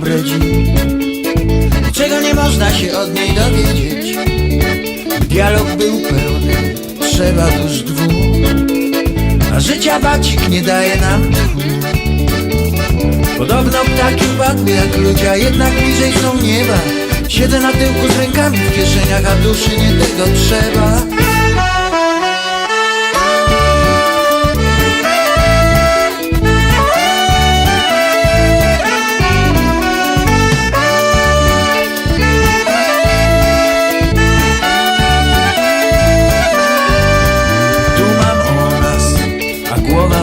nam Czego nie można się od niej dowiedzieć? Dialog był pełny, trzeba tuż dwóch. A życia bacik nie daje nam tchu Podobno ptaki padły jak ludzie, jednak bliżej są nieba. Siedzę na tyłku z rękami w kieszeniach, a duszy nie tego trzeba.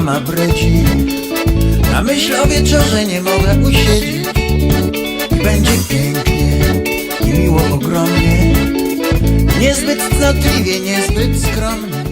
A głowa ma breci Na myśl o wieczorze nie mogę usiedzieć. I będzie pięknie i miło ogromnie. Niezbyt cnotliwie, niezbyt skromnie